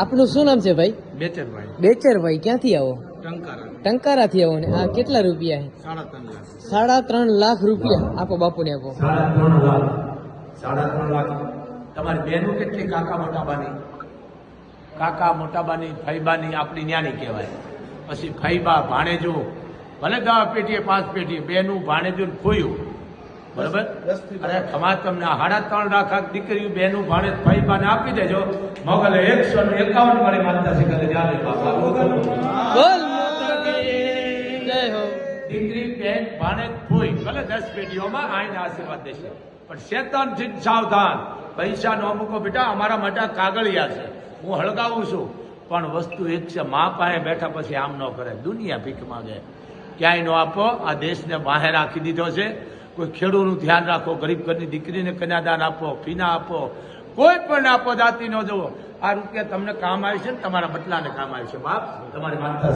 આપનું શું નામ છે ભાઈ? બેચરભાઈ. બેચરભાઈ ક્યાંથી આવો? ટંકારા. ટંકારાથી આવો ને આ કેટલા રૂપિયા છે? સાડા ત્રણ લાખ. સાડા ત્રણ લાખ રૂપિયા. આપો બાપુને આપો. સાડા ત્રણ લાખ. સાડા ત્રણ લાખ. તમારી બહેનો કેટલી? કાકા મોટાબાની. કાકા મોટાબાની ફૈબાની આપણી ન્યાની કહેવાય. પછી ફૈબા ભાણેજો. ભલે દવા પેટીએ પાંચ પેટીએ બેનું ભાણેજો ને ખોયું. બરાબર? અરે ખમા તમને હાડા સાડા ત્રણ લાખ આ દીકરીઓ બેનું ભાણે ભાઈ બાને આપી દેજો. મોગલે એકસો ને એકાવન મારી માનતા શીખે જાને બાપા. બોલ. દીકરી બેન ભાણે કોઈ ભલે દસ પેઢીઓમાં આઈને આશીર્વાદ દેશે. પણ શેતાનથી સાવધાન. પૈસાનો અમુકો બેટા અમારા માટે કાગળિયા છે. હું હળગાવું છું. પણ વસ્તુ એક છે મા પાસે બેઠા પછી આમ ન કરે. દુનિયા ભીખ માંગે ક્યાંય નો આપો આ દેશને બહાર રાખી દીધો છે. કોઈ ખેડૂતનું ધ્યાન રાખો ગરીબ ઘરની દીકરીને કન્યાદાન આપો ફીના આપો કોઈ પણ આપદ આતી ન જવો આ રૂપિયા તમને કામ આવે છે ને તમારા બટલાને કામ આવે છે બાપ. તમારી માનતા